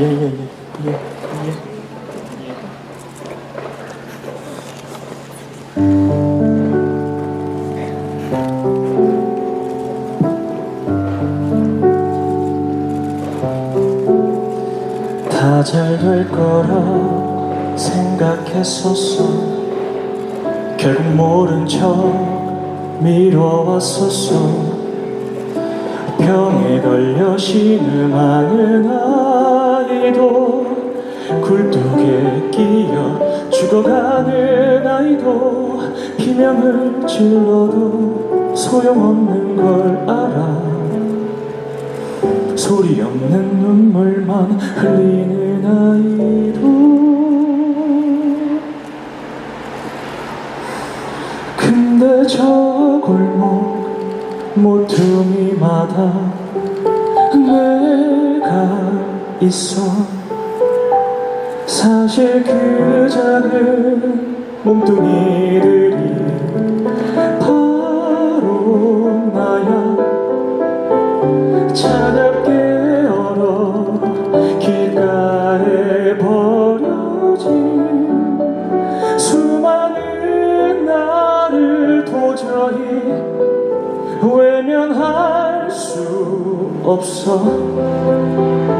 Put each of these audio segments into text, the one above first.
예예 예 예, 예. 다 잘 될 거라 생각했었어 결국 모른 척 미뤄왔었어 병에 걸려 신음하는 아 이도 굴뚝에 끼어 죽어가는 아이도 비명을 질러도 소용없는 걸 알아. 소리 없는 눈물만 흘리는 아이도 근데 저 골목 모퉁이마다 내가 있어. 사실 그 작은 몸뚱이들이 바로 나야. 차갑게 얼어 길가에 버려진 수많은 나를 도저히 외면할 수 없어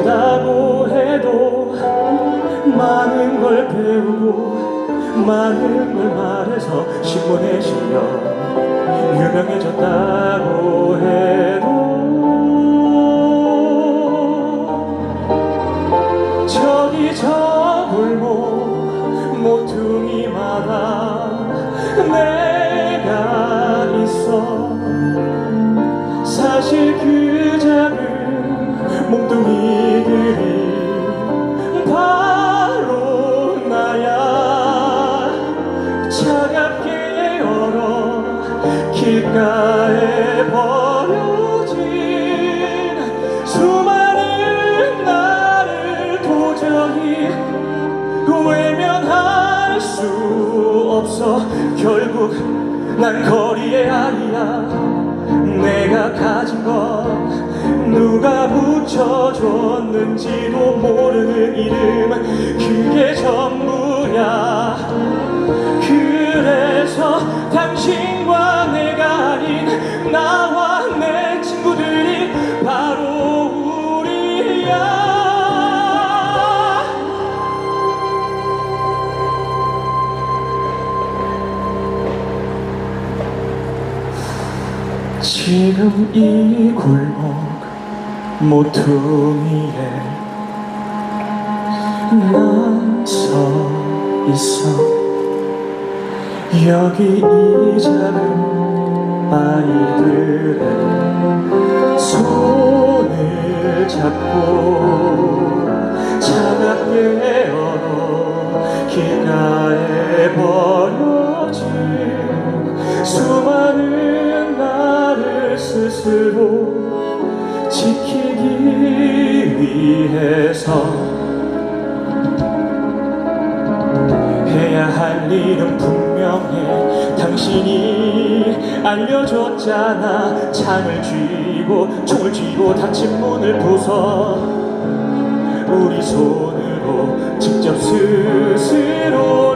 지낸다고 해도 많은 걸 배우고 많은 걸 말해서 신문에 실려 유명해졌다고 해도 저기 저 골목 모퉁이마다 내 없어. 결국 난 거리의 아이야. 내가 가진 건 누가 붙여줬는지도 모르는 이름 그게 전부야 지금 이 골목 모퉁이에 난 서 있어. 여기 이 작은 아이들의 손을 잡고 차갑게 얼어 길가에 버 스스로 지키기 위해서 해야 할 일은 분명해. 당신이 알려줬잖아. 창을 쥐고 총을 쥐고 닫힌 문을 부숴 우리 손으로 직접 스스로